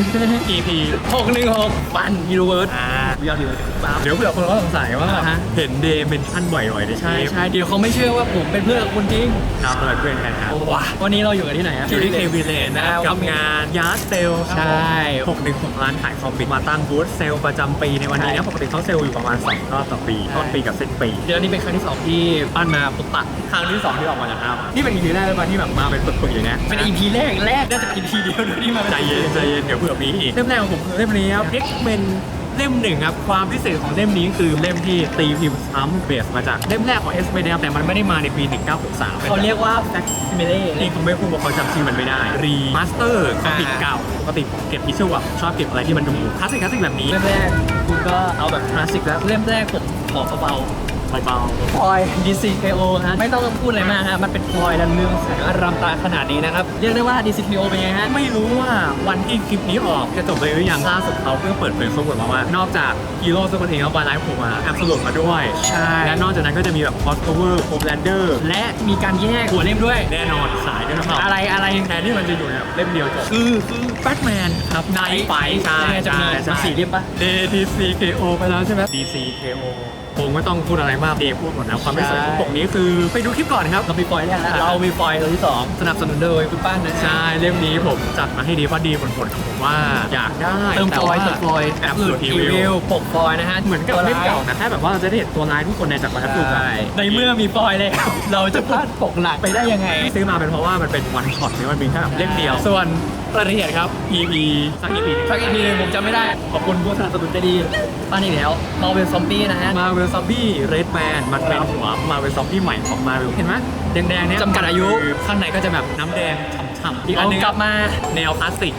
EP 616ปันยูนิเวิร์สอ่ายอดดีเลยครับเดี๋ยวเผื่อคนเขาสงสัยว่าอ่าฮะเห็นเดย์เป็นท่านบ่อยๆในใช่เชฟใช่เดี๋ยวเขาไม่เชื่อว่าผมเป็นเพื่อนกับคุณจริงครับเราเป็นเพื่อนกันครับว้าวันนี้เราอยู่กันที่ไหนอะอยู่ที่เควิเลนนะครับกับงานยาร์ดเซลใช่616ร้านขายคอมพิวมาตั้งบูธเซลประจำปีในวันนี้ใช่นะปกติเขาเซลอยู่ประมาณ2รอบต่อปีใช่ต้นปีกับสิ้นปีเดี๋ยวนี้เป็นครั้งที่สองที่ปั้นมาปุตตะครั้งที่สองที่ออกมาจากครับนี่เป็น EP แรกเลยป่ะที่แบบมาเป็นปึกๆอย่างนี้ยเป็น EP แรกแรกน่าจะเป็น EP เดียวด้วยที่มาใจเย็นใจเย็นเดี๋ยวเผื่อมีอีกเล่มแรกของผมคือเล่มนี้ครับ X เป็นเล่มหนึ่งครับ ความพิเศษของเล่มนี้คือเล่มที่ตีพิมพ์ซ้ำเบสมาจากเล่มแรกของ S ไม่ได้แต่มันไม่ได้มาในปี 1963เขาเรียกว่า facsimile นี่เขาไม่พูดว่าเขาจำชื่อมันไม่ได้รีมาสเตอร์ก็ติดเก่าปกติเก็บอิชชูอะชอบเก็บอะไรที่มันดูคลาสสิกคลาสสิกแบบนี้เล่มแรกคุณก็เอาแบบคลาสสิกแล้วเล่มแรกผมขอเบา เบาๆพลอย DCKO ฮะไม่ต้องพูดอะไรมากฮะมันเป็นพลอยและเรื่องแสงอารามตาขนาดนี้นะครับ เรียกได้ว่า DCKO เป็นไงฮะๆไม่รู้ว่าวันที่คลิปนี้ออกจะจบเลยหรือยังล่าสุดเขาเพิ่งเปิดเผยข้อมูลมาว่า นอกจากฮีโร่ซึ่งคนเองเอาบาไลฟ์ผมมาแอบสรุปมาด้วย ใช่ และนอกจากนั้นก็จะมีแบบคอสโ o เวอร์โฮมแลนเดอร์และมีการแยกหัวเล่มด้วย แน่นอนสายด้วยนะครับอะไรอะไรแทนที่มันจะอยู่ในเล่มเดียวจบคือคือแบทแมนครับในไฟใช่จะใช่มีใช่สีเล่มปะ DCKO ไปแล้วใช่ไหม DCKO คงไม่ต้องพูดอะไรมากเดฟพูดหมดแล้วความพิเศษของปกนี้คือไปดูคลิปก่อนครับเรามีฟอยล์แรกแล้วเรามีฟอยล์ตัวที่สองสนับสนุนโดยคุณป้านนะใช่เล่มนี้ผมจัดมาให้ดีเพราะดีผลผลของผมว่าอยากได้เติมฟอยล์เติมฟอยล์แอบสุดอีอีวิวิวลปกฟอยล์นะฮะเหมือนกับเล่มเก่านะแค่แบบว่าเราจะได้เห็นตัวลายทุกคนในจักรวรรดิสุดใช่ในเมื่อมีฟอยล์แล้วเราจะพลาดปกหลักไปได้ยังไงที่ซื้อมาเป็นเพราะว่ามันเป็นวันช็อตเนี่ยมันมีแค่แบบเล่มเดียว ส่วนรายละเอียดครับ EP สัก EP หนึ่งสักอีกทีหนึงผมจำไม่ได้ขอบคุณผู้สนับสนุนใจดีป้านอีกแล้วมาเป็นซอมบี้นะฮะมาเวลซอมบี้เรดแมนมันเป็นหัวมาเวลซอมบี้ใหม่ของมาเวลเห็นไหมแดงๆเนี้ยจำกัดอายุคือข้างในก็จะแบบน้ำแดงฉ่ำๆอีกอันเอาหนึงกลับมาแนวคลาสสิก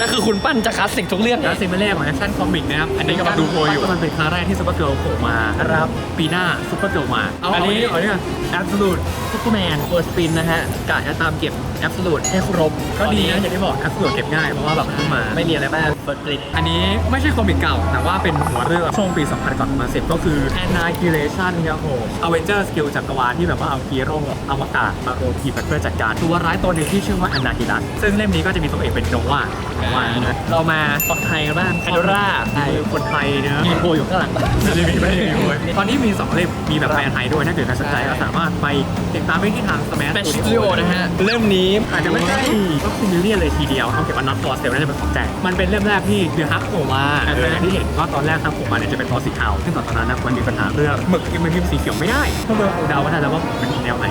ก็คือคุณปั้นจะคลาสสิกทุกเรื่องแล้วซีมาแรกของแอคชั่นคอมิกนะครับ อันนี้กำลังดูโพลอยู่มันเป็นครั้งแรกที่ซูเปอร์เกิร์ลโผล่มาครับปีหน้าซูเปอร์เกิร์ลมา เอาอันนี้เอาเนี่ยแอบสูตซุปเปอร์แมนเฟิร์สปินนะฮะกะจะตามเก็บแอบสูตให้ครบ ก็ดีนะอย่างที่บอกแอปสโหลดเก็บง่ายเพราะว่าแบบเพิ่งมาไม่มีอะไรมาก เปิดกริดอันนี้ไม่ใช่คอมิกเก่า แต่ว่าเป็นหัวเรื่องช่วงปี 2000 ก่อนมาสิก็คือ Annihilation ครับผม Avengers สกิลจักรวาลที่แบบว่าเอาฮีโร่อวกาศมาโรทีมเพื่อจัดการตัวร้ายตัวหนึ่งที่ชื่อว่า Annihilus ซึ่งเล่มนี้ก็จะมีตัวเอกเป็นโนวาโนวานะเรามาฝั่งไทยกันบ้างไคโดราคือคนไทยเนอะมีโพอยู่ข้างหลังไม่ได้มีไม่ได้มีโวยตอนนี้มี 2 เล่มมีแบบแปลไทยด้วยถ้าเกิดใครสนใจก็สามารถไปติดตามได้ที่ทาง Smash แมชสตูดิโอนะฮะเริ่มนี้อาจจะไม่ใช่ก็คือมิเลียนเลยทีเดียวเขาเก็บว่าน็อตฟอร์เซลน่าจะเป็นของแจกมันเป็นเล่มแรกที่เดือฮักโผล่มาเออที่เห็นว่าตอนแรกฮักโผล่มาเนี่ยจะเป็นตัวสีขาวซึ่งตอนนั้นนะมันมีปัญหาเรื่องหมึกที่มันพิมพ์สีเขียวไม่ได้ก็เลยเดาว่าน่าจะว่าเป็นแนวไหน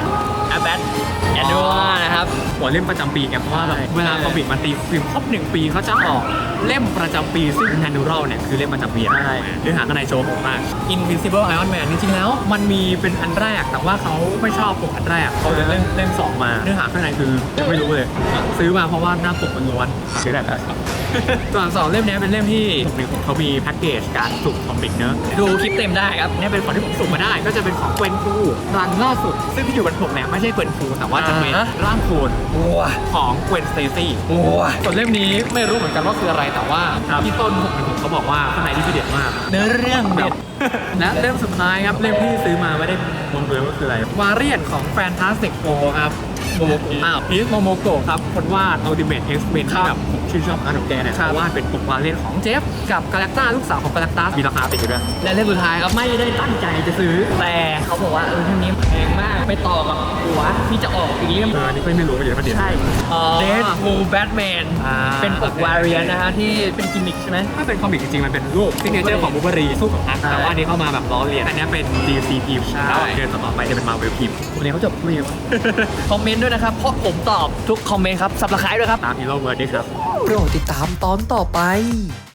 แอปแบทแอนดูนะครับ หัวเล่มประจำปีไงเพราะว่าแบบเวลาคอมิกมันตีฟิล์มครบหนึ่งปีเขาจะออกเล่มประจำปีซึ่งแนนูรัลเนี่ยคือเล่มประจำปีใช่เนื้อหาข้างในโชว์ผมมาก Invincible Iron Man จริงๆแล้ว มันมีเป็นอันแรกแต่ว่าเขาไม่ชอบปกอันแรกเขาเลยเล่มเล่มสองมาเนื้อหาข้างในคือยังไม่รู้เลย ซื้อมาเพราะว่าหน้าปกมันล้วนซื้อได้แล้วครับ ส่วนสองเล่มเนี้ยเป็นเล่มที่ผมมีเขามีแพ็กเกจการสุ่มคอมิกเนอะดูคลิปเต็มได้ครับเนี่ยเป็นของที่ผมสุ่มมาได้ ก็จะเป็นของเกวนฟูรันล่าสุด ซึ่งที่อยู่บนปกเนี่ยไม่ใช่เกวนฟูแต่ว่าจะเป็นอ่าฮะร่างโคลนว้าของเกวนสเตซี่ว้าส่วนเล่มนี้ไม่รู้เหมือนกันว่าคืออะไรแต่ว่าพี่ต้นผมเป็นผมเขาบอกว่าข้างในที่เด็ดมาก เนื้อเรื่องเด็ดและเล่มสุดท้ายครับเล่มที่ซื้อมาไม่ได้บนเรือก็คืออะไรวาเรียนของแฟนตาสติกโ r ครับ โมโมโกะอ้าวพีทโมโมโกะครับคนวาด Ultimate X-Men ที่แบบผมชื่นชอบอาร์ตของแกเนี่ยเขาวาดเป็นปกวาเรียนของเจฟกับกาแล็กตาลูกสาวของกาแล็กตามีราคาติดอยู่ด้วยและเล่มสุดท้ายครับไม่ได้ตั้งใจจะซื้อ แต่เขาบอกว่าเออเล่มนี้แพงมากไปต่อกับหัวที่จะออกอีกเล่มเอออันนี้ก็ไม่รู้ว่าอยู่ในประเด็นใช่เด Dead ด Pool Batman อ่าเป็นปกวาเรียนนะฮะที่เป็นกิมมิคใช่ไหมถ้าเป็นคอมิกจริงๆมันเป็นรูปซิกเนเจอร์ของบูเบอรีสู้กับฮักใช่แต่ว่าอันนี้เข้ามาแบบล้อเลียนอันนี้เป็น DC พิมพ์ใช่แล้วเดือนต่อๆไปจะเป็นมาเวลพิมพ์วันนี้เขาจบไม่เยอะคอมเมนต์ด้วยนะครับ เพราะผมตอบทุกคอมเมนต์ครับสับสไครด้วยครับ ตามฮีโร่เวิร์ดด้วยครับ โปรดติดตามตอนต่อไป